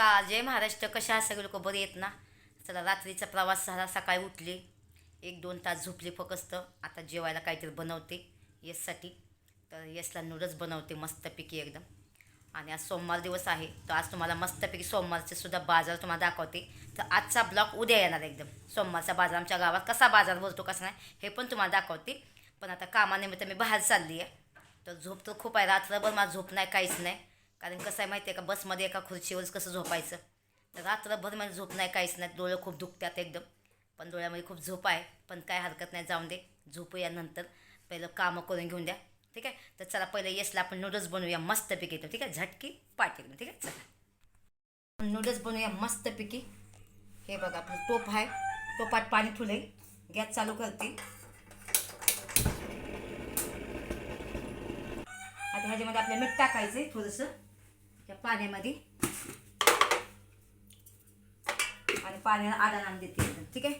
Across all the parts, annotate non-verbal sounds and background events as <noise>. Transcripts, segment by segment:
नमस्कार जय महाराष्ट्र कशा सगळे लोक बरे आहेत ना? चला रात्रीचा प्रवास झाला सकाळी उठले. एक दोन तास झोपले फक्त. आता जेवायला काहीतरी बनवते येससाठी. तर येसला नूडल्स बनवते मस्तपैकी एकदम. आणि आज सोमवार दिवस आहे. तर आज तुम्हाला मस्तपैकी सोमवारचे सुद्धा बाजार तुम्हाला दाखवते. तर आजचा ब्लॉग उद्या येणार एकदम. सोमवारचा बाजार आमच्या गावात कसा बाजार भरतो कसा नाही हे पण तुम्हाला दाखवते. पण आता कामानिमित्त मी बाहेर चालली आहे. तर झोप तर खूप आहे. रात्रभर मला झोप नाही काहीच नाही. कारण कसं आहे माहिती आहे का बसमध्ये एका खुर्चीवरच कसं झोपायचं? तर रात्रभर म्हणजे झोप नाही काहीच नाही. डोळे खूप दुखतात एकदम. पण डोळ्यामध्ये खूप झोप आहे. पण काय हरकत नाही जाऊन दे. झोपूया नंतर. पहिलं कामं करून घेऊन द्या. ठीक आहे? तर चला पहिलं येसला आपण नूडल्स बनवूया. मस्तपैकी येतो ठीक आहे? झटकी पाठ एकदम ठीक आहे? चला. नूडल्स बनवूया मस्तपैकी हे बघा आपलं टोप आहे. टोपात पाणी ठुले गॅस चालू करते आता ह्याच्यामध्ये आपल्याला मीठ टाकायचं थोडंसं. त्या पाण्यामध्ये. आणि पाण्याला आदान देते एकदम ठीक आहे?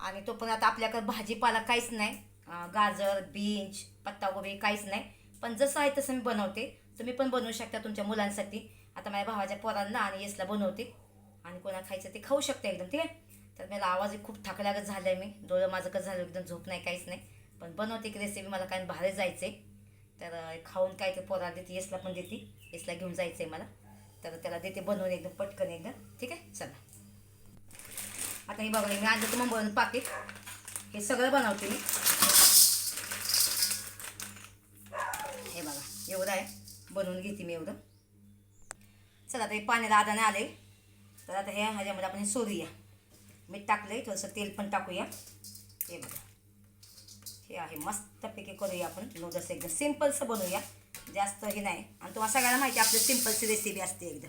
आणि तो पण आता आपल्याकडे भाजीपाला काहीच नाही. गाजर बीन्स पत्तागोबी काहीच नाही. पण जसं आहे तसं मी बनवते. तुम्ही पण बनवू शकता तुमच्या मुलांसाठी. आता माझ्या भावाच्या पोरांना आणि येसला बनवते. आणि कोणा खायचं ते खाऊ शकते एकदम ठीक आहे? तर मला आवाज खूप थकल्यागत झालं आहे मी. डोळं माझं कसं झालं एकदम झोप नाही काहीच नाही. पण बनवते की रेसिपी मला काय बाहेर जायचं आहे तर खाऊन काय ते पोरा देते येसला पण देते. इसला घेऊन जायचं आहे मला. तर त्याला देते बनवून एकदम पटकन एकदम ठीक आहे? चला. आता हे बघा मी आणलं तुम्हाला बनवून पाकिट हे सगळं बनवते मी. हे बघा एवढं आहे. बनवून घेते मी एवढं. चला आता हे पाण्याला आदाने आले तर आता हे ह्याच्यामध्ये आपण सोरूया मीठ टाकलं थोडंसं तेल पण टाकूया. हे बघा. हे आहे मस्तपैकी करूया आपण. नूडल्स एकदम सिम्पलचं बनवूया. जास्त हे नाही. आणि तुम्हाला सगळ्यांना माहिती आहे आपली सिम्पलची रेसिपी असते एकदम.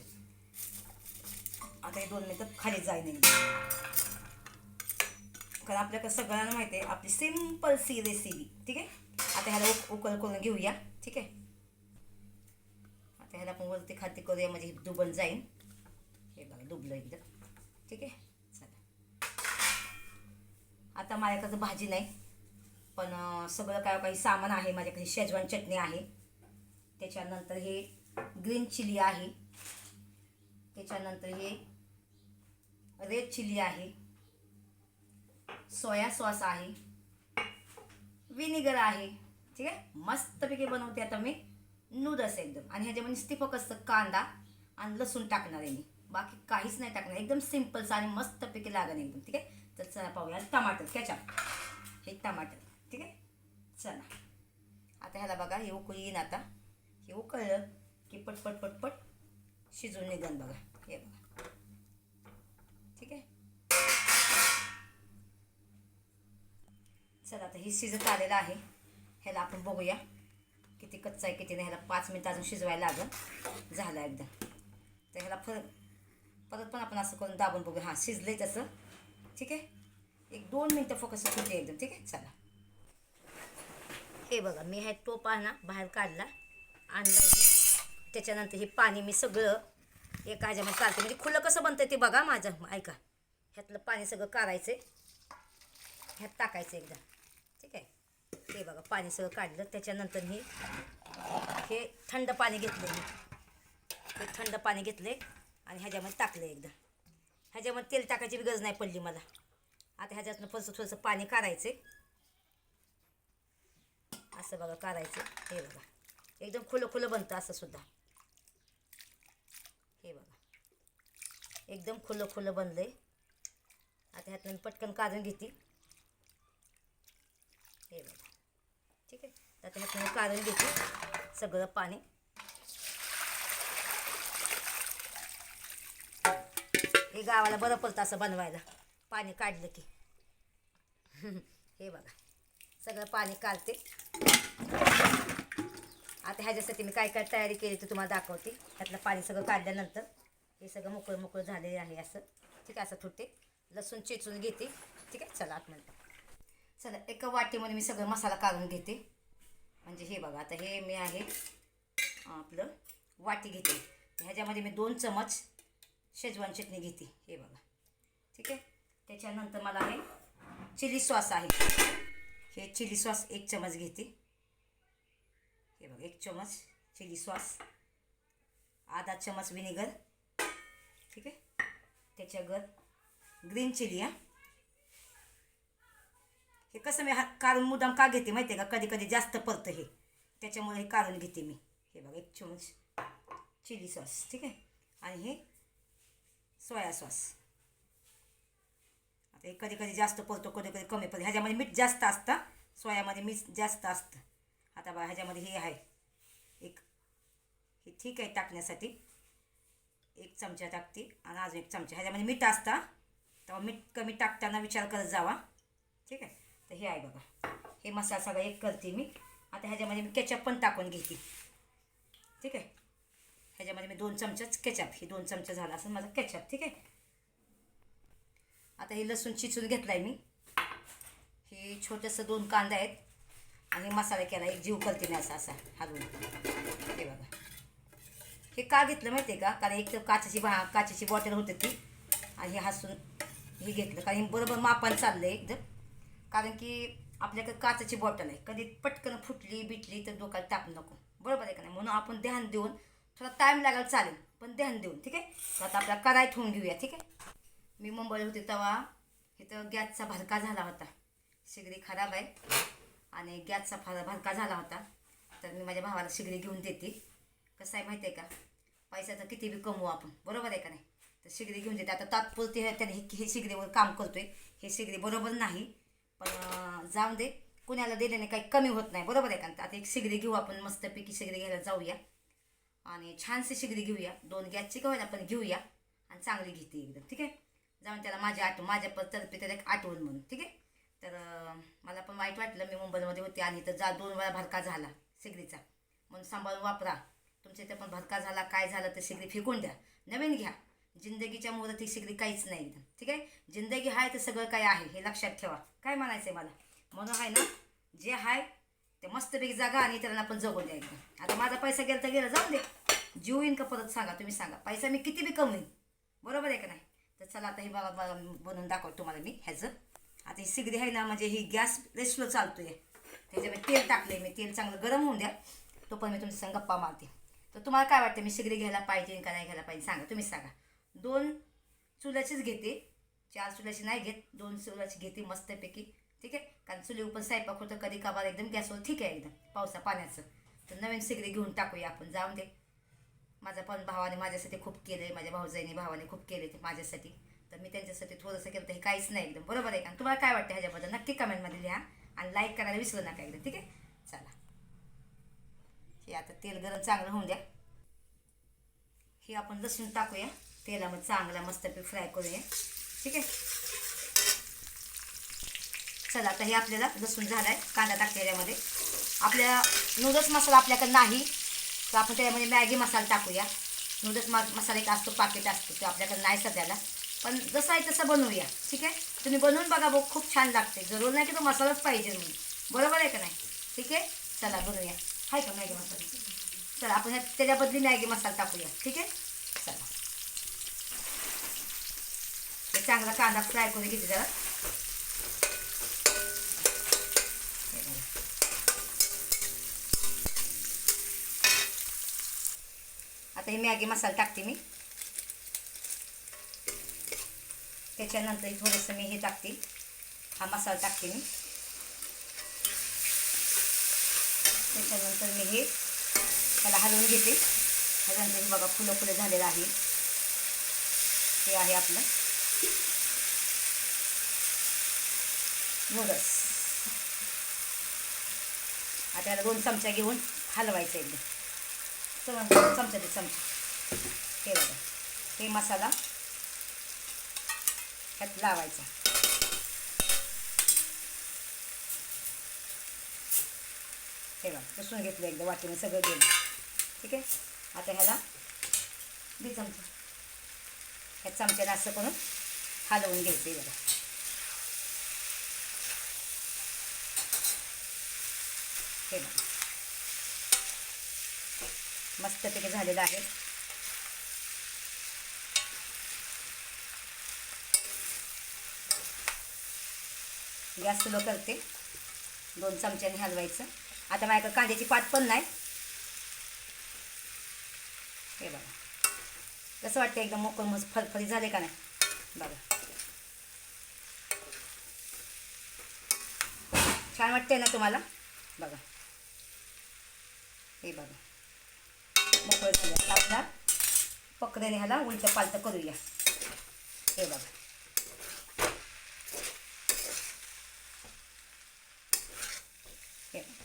आता हे दोन मिनटं खाली जाईन एकदम कारण आपल्याकडे सगळ्यांना माहिती आहे आपली सिंपल सी रेसिपी ठीक आहे? आता ह्याला उक करून घेऊया. ठीक आहे? आता ह्याला आपण वरती खाती करूया म्हणजे दुबल जाईन. हे बघा दुबलं एकदम. ठीक आहे? चला. आता माझ्याकडं भाजी नाही. पण सगळं काय काही सामान आहे? माझ्याकडे शेजवान चटणी आहे. त्याच्यानंतर हे ग्रीन चिली आहे. त्याच्यानंतर हे रेड चिली आहे. सोया सॉस आहे. विनेगर आहे. ठीक आहे? मस्तपैकी बनवते आता मी नूडल्स एकदम. आणि ह्याच्यामध्ये नुसती असतं कांदा आणि लसूण टाकणार आहे मी. बाकी काहीच नाही टाकणार. एकदम सिम्पलचं आणि मस्तपैकी लागण एकदम. ठीक आहे? तर चला पाहूया. टमाटर त्याच्या हे टमाटर. ठीक आहे? चला. आता ह्याला बघा हे उकळी येईन आता. हे उकळलं की पटपट पटपट शिजून निघन बघा. हे बघा. ठीक आहे? चला आता हे शिजत आलेलं आहे. ह्याला आपण बघूया किती कच्चा आहे किती नाही. ह्याला पाच मिनिटं अजून शिजवायला लागेल. झालं एकदा तर ह्याला फर परत पण आपण असं करून दाबून बघूया. हां शिजलंय तसं. ठीक आहे? एक दोन मिनटं फोकस होते एकदम. ठीक आहे? चला. हे बघा मी हा टोप आणा ना बाहेर काढला. आणलं त्याच्यानंतर हे पाणी मी सगळं एका ह्याच्यामध्ये काढते म्हणजे खुलं कसं बनतं ते बघा माझं. ऐका. ह्यातलं पाणी सगळं काढायचं ह्यात टाकायचं एकदा. ठीक आहे? ते बघा पाणी सगळं काढलं. त्याच्यानंतर मी हे थंड पाणी घेतलं मी. हे थंड पाणी घेतले आणि ह्याच्यामध्ये टाकलं एकदा. ह्याच्यामध्ये तेल टाकायची बी गरज नाही पडली मला. आता ह्याच्यातनं फरसं थोडंसं पाणी काढायचं असं बघा काढायचं. हे बघा. एकदम खुलं खुलं बनतं असं सुद्धा. हे बघा. एकदम खुलं खुलं बनलं आहे आता ह्यातनं मी पटकन काढून घेते. हे बघा. ठीक आहे? आता ह्यातनं काढून घेते. सगळं पाणी. हे गावाला बरं पडतं असं बनवायला. पाणी काढलं की. <laughs> हे बघा. सगळं पाणी काढते. आता ह्याच्यासाठी मी काय काय तयारी केली ते तुम्हाला दाखवते. त्यातलं पाणी सगळं काढल्यानंतर हे सगळं मोकळं मोकळं झालेलं आहे असं. ठीक आहे असं ठुते लसूण चेचून घेते. ठीक आहे चला आतमध्ये चला एका वाटीमध्ये मी सगळं मसाला काढून घेते म्हणजे हे बघा आता हे मी आहे आपलं वाटी घेते. ह्याच्यामध्ये मी दोन चमच शेजवान चटणी घेते. हे बघा. ठीक आहे? त्याच्यानंतर मला हे चिली सॉस आहे. हे चिली सॉस एक चमच घेते. हे बघा एक चमच चिली सॉस आधा चमच विनेगर ठीक आहे? त्याच्यावर ग्रीन चिली हा. हे कसं मी हा काढून मुद्दाम का घेते माहिती आहे का? कधी कधी जास्त पडतं हे. त्याच्यामुळे हे काढून घेते मी. हे बघा एक चमच चिली सॉस ठीक आहे? आणि हे सोया सॉस. आता हे कधी कधी जास्त पडतो कधी कधी कमी पडतो. ह्याच्यामध्ये मीठ जास्त असतं सोयामध्ये मीठ जास्त असतं. आता बा ह्याच्यामध्ये हे आहे. एक हे ठीक आहे टाकण्यासाठी. एक चमचा टाकते आणि अजून एक चमचा. ह्याच्यामध्ये मीठ असता तेव्हा मीठ कमी टाकताना विचार करत जावा. ठीक आहे? तर हे आहे बघा. हे मसाला सगळा एक करते मी. आता ह्याच्यामध्ये मी केचप पण टाकून घेते. ठीक आहे? ह्याच्यामध्ये मी दोन चमचाच केचप हे दोन चमचा झाला असं माझा केचप ठीक आहे? आता हे लसूण चिचून घेतला आहे मी. हे छोटंसं दोन कांदा आहेत. आणि मसाला केला एक जीव करते मी असा असा हलवून हे बघा. हे का घेतलं माहिती आहे का? कारण एक तर काचेची भा काचेची बॉटल होती ती. आणि हे हसून हे घेतलं. कारण बरोबर मापान चाललं आहे एकदम. कारण की आपल्याकडे काचेची बॉटल आहे. कधी पटकन फुटली बिटली तर डोक्याला ताप नको. बरोबर आहे का नाही? म्हणून आपण ध्यान देऊन थोडा टाईम लागायला चालेल पण ध्यान देऊन ठीक आहे? आता आपल्याला कढाई ठेवून घेऊया ठीक आहे? मी मुंबईला होते तेव्हा इथं गॅसचा भरका झाला होता. शिगडी खराब आहे. आणि गॅसचा फार भरका झाला होता. तर मी माझ्या भावाला शिगडी घेऊन देते. कसं आहे माहिती आहे का? पैशाचं किती बी कमवू आपण. बरोबर आहे का नाही? तर शिगडी घेऊन देते. आता तात्पुरती त्याने हे हे शिगडीवर काम करतोय. हे शिगडी बरोबर नाही. पण जाऊन दे. कुणाला दिल्याने काही कमी होत नाही. बरोबर आहे का? आता एक शिगडी घेऊ आपण. मस्तपैकी शिगडी घ्यायला जाऊया. आणि छानशी शिगडी घेऊया. दोन गॅसची का आपण पण घेऊया. आणि चांगली घेते एकदम. ठीक आहे? जाऊन त्याला माझ्या आठवण माझ्या तर्फे त्याला एक आठवण म्हणून. ठीक आहे? तर मला पण वाईट वाटलं मी मुंबईमध्ये होते आणि तर जा दोन वेळा भरका झाला शिगडीचा म्हणून सांभाळून वापरा. तुमच्या इथं पण भरका झाला काय झालं तर सिगरी फेकून द्या. नवीन घ्या. जिंदगीच्या मुहूर्त ही शिगडी काहीच नाही एकदम. ठीक आहे? जिंदगी आहे तर सगळं काय आहे हे लक्षात ठेवा. काय म्हणायचं आहे मला? म्हणून आहे ना जे आहे ते मस्तपैकी जागा आणि त्यांना पण जगून द्या एकदम. आता माझा पैसा गेला तर गेला जाऊन दे. जीव येईन का परत सांगा तुम्ही सांगा. पैसा मी किती बी कमवीन. बरोबर आहे का नाही? तर चला आता हे बघा बनवून दाखवतो तुम्हाला मी ह्याचं. आता ही सिगडी आहे ना म्हणजे ही गॅस रेस्लो आहे त्याच्यामध्ये तेल टाकले मी. तेल चांगलं गरम होऊन द्या. तो पण मी तुमच्या संग गप्पा मारते. तर तुम्हाला काय वाटतं मी सिगडी घ्यायला पाहिजे का नाही घ्यायला पाहिजे? सांगा तुम्ही सांगा. दोन चुलाचीच घेते. चार चुलाची नाही घेत. दोन चुलाची घेते मस्तपैकी. ठीक आहे? कारण चुलीवर पण स्वयंपाक होतं कधी कबार एकदम गॅसवर ठीक आहे एकदम पावसा पाण्याचं. तर नवीन सिगडी घेऊन टाकूया आपण. जाऊन दे. माझा पण भावाने माझ्यासाठी खूप केलं आहे माझ्या भाऊजाईने भावाने खूप केले ते माझ्यासाठी. तर मी त्यांच्यासाठी थोडंसं केलं तर हे काहीच नाही एकदम. बरोबर आहे का? तुम्हाला काय वाटतं ह्याच्याबद्दल? नक्की कमेंटमध्ये लिहा आणि लाईक करायला विसरू नका एकदा ठीक आहे? चला. हे आता तेल गरम चांगलं होऊन द्या. हे आपण लसूण टाकूया. तेलामध्ये चांगला मस्तपैकी फ्राय करूया. ठीक आहे? चला आता हे आपल्याला लसूण झाला आहे कांदा टाकते याच्यामध्ये आपल्या नूडल्स मसाला आपल्याकडे नाही. तर आपण त्याच्यामध्ये मॅगी मसाला टाकूया. नूडल्स मसाला एक असतो पाकिट असतो ते आपल्याकडे नाही सध्याला. पण जसं आहे तसं बनवूया. ठीक आहे? तुम्ही बनवून बघा बघ खूप छान लागते. जरूर नाही की तो मसालाच पाहिजे म्हणून. बरोबर आहे का नाही? ठीक आहे? चला बनवूया. आहे का मॅगी मसाला? चला आपण त्याच्याबद्दल मॅगी मसाला टाकूया. ठीक आहे? चला. हे चांगला कांदा फ्राय करून घेते जरा. आता हे मॅगी मसाला टाकते मी. त्याच्यानंतर थोडंसं मी हे टाकते. हा मसाला टाकते मी. त्याच्यानंतर मी हे त्याला हलवून घेते. हलवून हे बघा फुलं फुलं झालेलं आहे. हे आहे आपलं. नूडल्स आता याला दोन चमचा घेऊन हलवायचं एकदम चमचा ते चमचा. हे बघा. हे मसाला ह्यात लावायचा. ठेवा पुसून घेतलं एकदा वाटीने सगळं गेलं. ठीक आहे? आता ह्याला दे चमचा. ह्या चमच्याने असं करून हलवून घ्यायचं बघा. हे बघा. मस्तपैकी झालेलं आहे. गॅस स्लो करते. दोन चमच्याने हलवायचं. आता माझ्याकडे कांद्याची पात पण नाही. हे बघा. कसं वाटतं एकदम मोकळ मस्त फरफरी झाले का नाही? बघा. छान वाटतंय ना तुम्हाला? बघा. हे बघा. मोकळं झालं आता आपला पकड्याने ह्याला उलटं पालटं करूया. हे बघा हे बघा.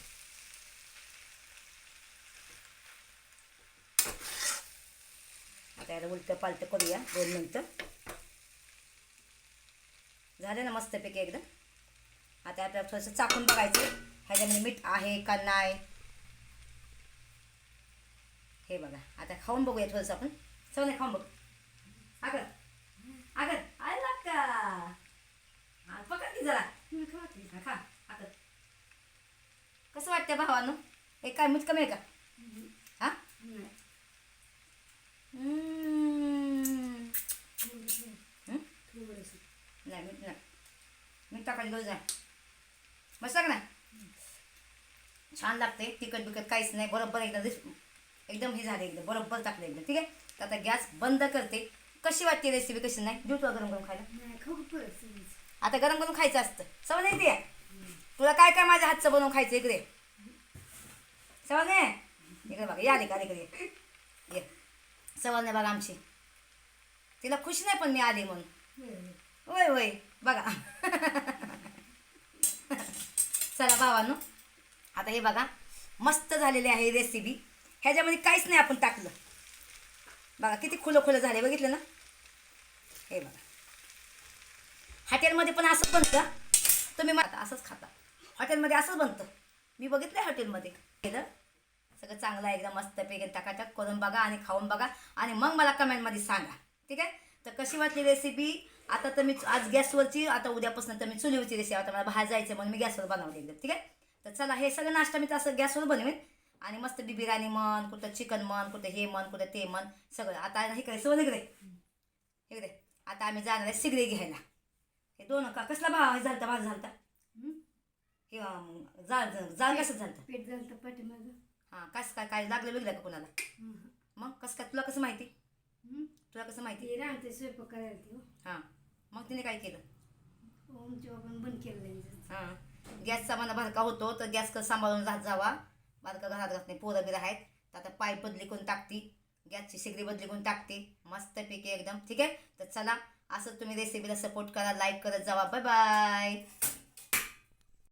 आता याला उलटं पालटं करूया दोन मिनटं. झालं ना मस्तपैकी एकदम. आता आपल्याला थोडंसं चाकून बघायचं ह्याच्यामध्ये मीठ आहे का नाही? हे बघा आता खाऊन बघूया थोडंसं आपण. सवने खाऊन बघ. अगं अगं आला का पकड की जरा. खा कसं वाटतं भावानं? एक काय मीठ कमी आहे का? हा हम्म. हं? नाही मीठ नाही मीठ टाकायची गरज नाही. मस्त का नाही? छान लागते तिखट बिकट काहीच नाही बरोबर एकदम एकदम हे झाले एकदम बरोबर टाकलं एकदम ठीक आहे? तर आता गॅस बंद करते. कशी वाटते रेसिपी कशी नाही? देऊ तुला गरम गरम खायला आता गरम गरम खायचं असतं. समज नाही? ते तुला काय काय माझ्या हातचं बनवून खायचं इकडे? समज नाही? इकडे बघा या आले का इकडे. ये. सवाल नाही बघा आमची. तिला खुश नाही पण मी आली म्हणून. होय होय. बघा. <laughs> चला भावानो आता हे बघा मस्त झालेली आहे रेसिपी ह्याच्यामध्ये काहीच नाही आपण टाकलं. बघा किती खुलं खुलं झाले बघितलं ना? हे बघा. हॉटेलमध्ये पण असंच बनतं. तुम्ही मग असंच खाता. हॉटेलमध्ये असंच बनतं. मी बघितलं हॉटेलमध्ये. केलं. सगळं चांगलं आहे एकदम मस्तपैकी टाकाटक करून बघा आणि खाऊन बघा. आणि मग मला कमेंटमध्ये सांगा. ठीक आहे? तर कशी वाटली रेसिपी आता तर मी आज गॅसवरची आता उद्यापासून तर मी चुलीवरची रेसिपी आता मला बाहेर जायचं म्हणून मी गॅसवर बनवली एकदम ठीक आहे? तर चला हे सगळं नाश्ता मी तसं गॅसवर बनवेन. आणि मस्त बी बिर्याणी म्हण कुठं चिकन म्हण कुठं हे म्हण कुठं ते म्हण सगळं. आता हे करायचं सोनं इकडे. इकडे. आता आम्ही जाणार आहे सिगरे घ्यायला. हे दोन का कसला भाव झालता माझा झालता. हे अं, जाळ जाळ कसं झालतं? पेट झालं पाठीमागं हां कसं काय काय लागलं वेगळं का कोणाला? मग कसं काय तुला कसं माहिती? तुला कसं माहिती? राहते स्वयंपाक करायला ती हो. तिने काय केलं? बाबांनी बंद केलं हां. गॅसचा मला भरका होतो तर गॅस कसं सांभाळून राहत जावा. बारका घरात घात नाही पोरं बिरं आहेत. तर आता पाईप बदली करून टाकती. गॅसची सिगरी बदली करून टाकते. मस्तपैकी एकदम. ठीक आहे? तर चला असं तुम्ही रेसिपीला सपोर्ट करा लाईक करत जावा. Bye bye